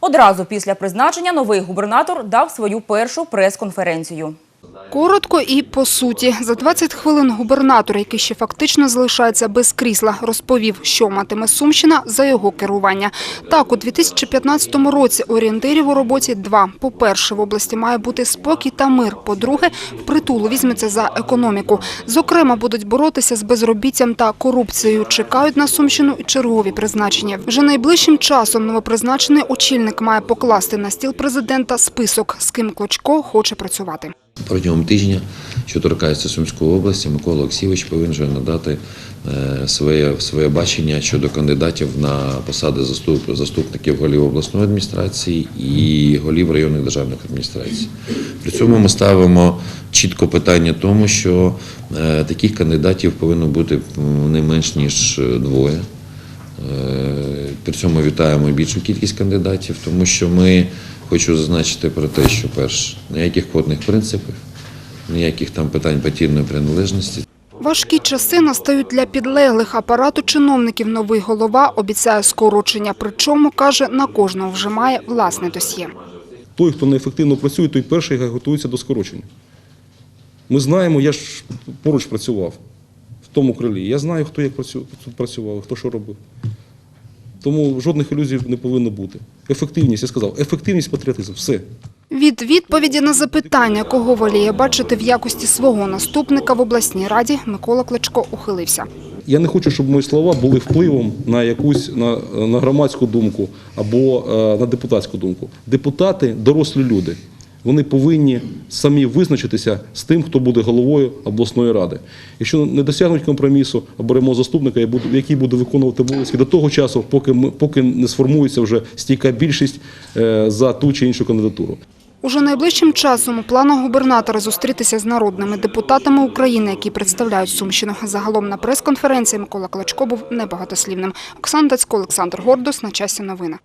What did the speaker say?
Одразу після призначення новий губернатор дав свою першу прес-конференцію. Коротко і по суті. За 20 хвилин губернатор, який ще фактично залишається без крісла, розповів, що матиме Сумщина за його керування. Так, у 2015 році орієнтирів у роботі два. По-перше, в області має бути спокій та мир. По-друге, впритул візьметься за економіку. Зокрема, будуть боротися з безробіттям та корупцією. Чекають на Сумщину і чергові призначення. Вже найближчим часом новопризначений очільник має покласти на стіл президента список, з ким Клочко хоче працювати. Протягом тижня, що торкається Сумської області, Микола Олексійович повинен вже надати е, своє, своє бачення щодо кандидатів на посади заступ, заступників голів обласної адміністрації і голів районних державних адміністрацій. При цьому ми ставимо чітко питання тому, що е, таких кандидатів повинно бути не менш ніж двоє. Е, При цьому вітаємо більшу кількість кандидатів, тому що ми хочу зазначити про те, що перш ніяких кодних принципів, ніяких там питань партійної приналежності. Важкі часи настають для підлеглих апарату чиновників. Новий голова обіцяє скорочення, причому, каже, на кожного вже має власне досьє. Той, хто неефективно працює, той перший готується до скорочення. Ми знаємо, я ж поруч працював в тому крилі. Я знаю, хто як працював, хто що робив. Тому жодних ілюзій не повинно бути. Ефективність, я сказав, ефективність, патріотизм, все. Від відповіді на запитання, кого воліє бачити в якості свого наступника в обласній раді, Микола Кличко ухилився. Я не хочу, щоб мої слова були впливом на якусь на, на громадську думку або е, на депутатську думку. Депутати дорослі люди. Вони повинні самі визначитися з тим, хто буде головою обласної ради. Якщо не досягнуть компромісу, оберемо заступника, який буде виконувати обов'язки до того часу, поки ми поки не сформується вже стійка більшість е, за ту чи іншу кандидатуру. Уже найближчим часом у планах губернатора зустрітися з народними депутатами України, які представляють Сумщину. Загалом на прес-конференції Микола Кличко був небагатослівним. Оксана Дацько, Олександр Гордус. На часі новини.